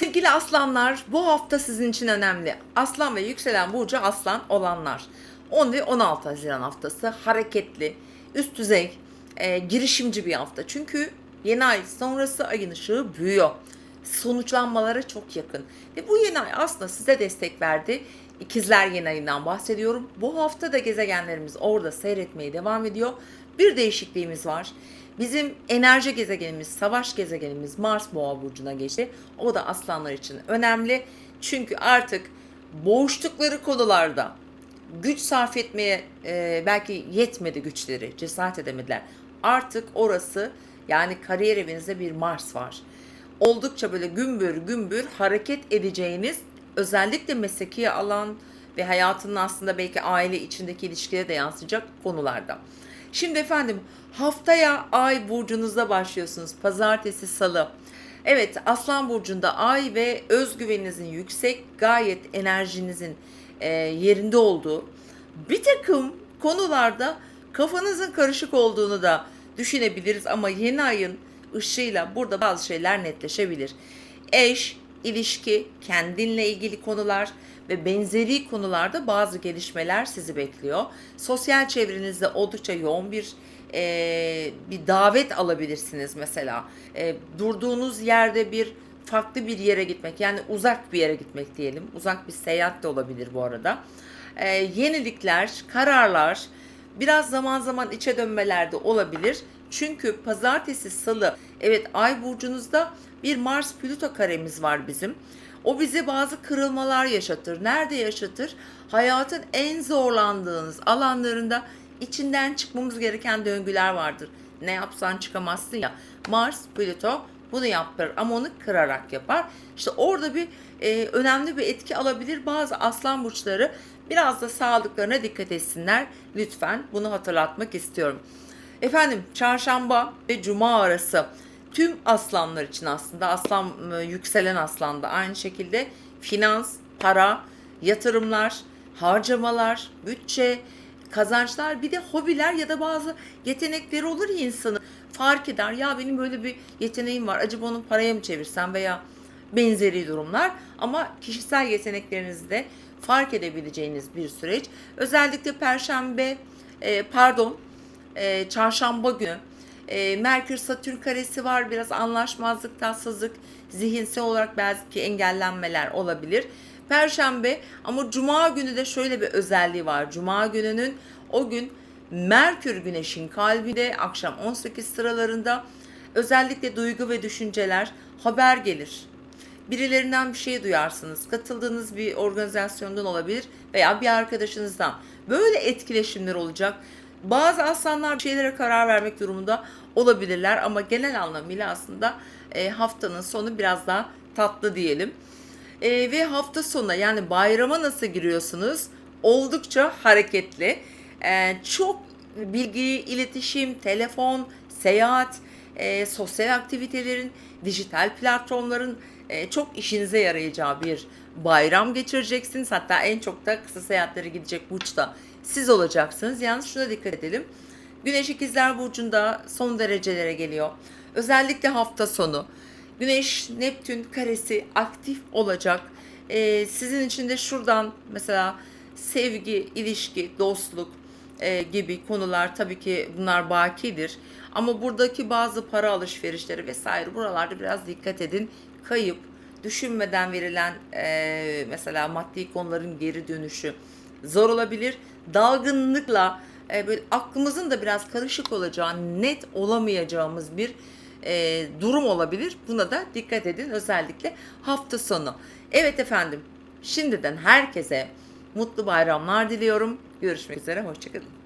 Sevgili aslanlar bu hafta sizin için önemli. Aslan ve yükselen burcu aslan olanlar. 10 ve 16 Haziran haftası hareketli, üst düzey, e, girişimci bir hafta. Çünkü yeni ay sonrası ayın ışığı büyüyor. Sonuçlanmalara çok yakın. Ve bu yeni ay aslında size destek verdi. İkizler yeni ayından bahsediyorum. Bu hafta da gezegenlerimiz orada seyretmeye devam ediyor. Bir değişikliğimiz var. Bizim enerji gezegenimiz, savaş gezegenimiz Mars Boğa burcuna geçti. O da aslanlar için önemli. Çünkü artık boğuştukları konularda güç sarf etmeye e, belki yetmedi güçleri, cesaret edemediler. Artık orası yani kariyer evinizde bir Mars var. Oldukça böyle gümbür gümbür hareket edeceğiniz özellikle mesleki alan ve hayatının aslında belki aile içindeki ilişkilere de yansıyacak konularda. Şimdi efendim haftaya ay burcunuzda başlıyorsunuz. Pazartesi, salı. Evet Aslan Burcu'nda ay ve özgüveninizin yüksek, gayet enerjinizin e, yerinde olduğu bir takım konularda kafanızın karışık olduğunu da düşünebiliriz ama yeni ayın ışığıyla burada bazı şeyler netleşebilir. Eş, ilişki, kendinle ilgili konular ve benzeri konularda bazı gelişmeler sizi bekliyor. Sosyal çevrenizde oldukça yoğun bir e, bir davet alabilirsiniz mesela. E, durduğunuz yerde bir farklı bir yere gitmek yani uzak bir yere gitmek diyelim. Uzak bir seyahat de olabilir bu arada. E, yenilikler, kararlar, biraz zaman zaman içe dönmeler de olabilir. Çünkü pazartesi, salı evet ay burcunuzda bir Mars Plüto karemiz var bizim. O bize bazı kırılmalar yaşatır. Nerede yaşatır? Hayatın en zorlandığınız alanlarında içinden çıkmamız gereken döngüler vardır. Ne yapsan çıkamazsın ya. Mars, Plüto bunu yapar ama onu kırarak yapar. İşte orada bir e, önemli bir etki alabilir. Bazı aslan burçları biraz da sağlıklarına dikkat etsinler. Lütfen bunu hatırlatmak istiyorum. Efendim çarşamba ve cuma arası tüm aslanlar için aslında aslan e, yükselen aslanda aynı şekilde finans, para, yatırımlar, harcamalar, bütçe, kazançlar bir de hobiler ya da bazı yetenekleri olur ya insanın fark eder ya benim böyle bir yeteneğim var acaba onu paraya mı çevirsem veya benzeri durumlar ama kişisel yeteneklerinizi de fark edebileceğiniz bir süreç. Özellikle perşembe e, pardon e, çarşamba günü e, Merkür Satürn karesi var. Biraz anlaşmazlık, tatsızlık, zihinsel olarak belki engellenmeler olabilir. Perşembe ama cuma günü de şöyle bir özelliği var. Cuma gününün o gün Merkür Güneş'in kalbinde akşam 18 sıralarında özellikle duygu ve düşünceler haber gelir. Birilerinden bir şey duyarsınız. Katıldığınız bir organizasyondan olabilir veya bir arkadaşınızdan. Böyle etkileşimler olacak. Bazı aslanlar şeylere karar vermek durumunda olabilirler ama genel anlamıyla aslında e, haftanın sonu biraz daha tatlı diyelim. E, ve hafta sonu yani bayrama nasıl giriyorsunuz? Oldukça hareketli. E, çok bilgi, iletişim, telefon, seyahat, e, sosyal aktivitelerin, dijital platformların e, çok işinize yarayacağı bir bayram geçireceksiniz. Hatta en çok da kısa seyahatlere gidecek burçta siz olacaksınız. Yalnız şuna dikkat edelim. Güneş ikizler burcunda son derecelere geliyor. Özellikle hafta sonu. Güneş Neptün karesi aktif olacak. Ee, sizin için de şuradan mesela sevgi, ilişki, dostluk e, gibi konular tabii ki bunlar bakidir. Ama buradaki bazı para alışverişleri vesaire buralarda biraz dikkat edin. Kayıp, düşünmeden verilen e, mesela maddi konuların geri dönüşü zor olabilir. Dalgınlıkla e, böyle aklımızın da biraz karışık olacağı, net olamayacağımız bir e, durum olabilir. Buna da dikkat edin özellikle hafta sonu. Evet efendim şimdiden herkese mutlu bayramlar diliyorum. Görüşmek üzere, hoşçakalın.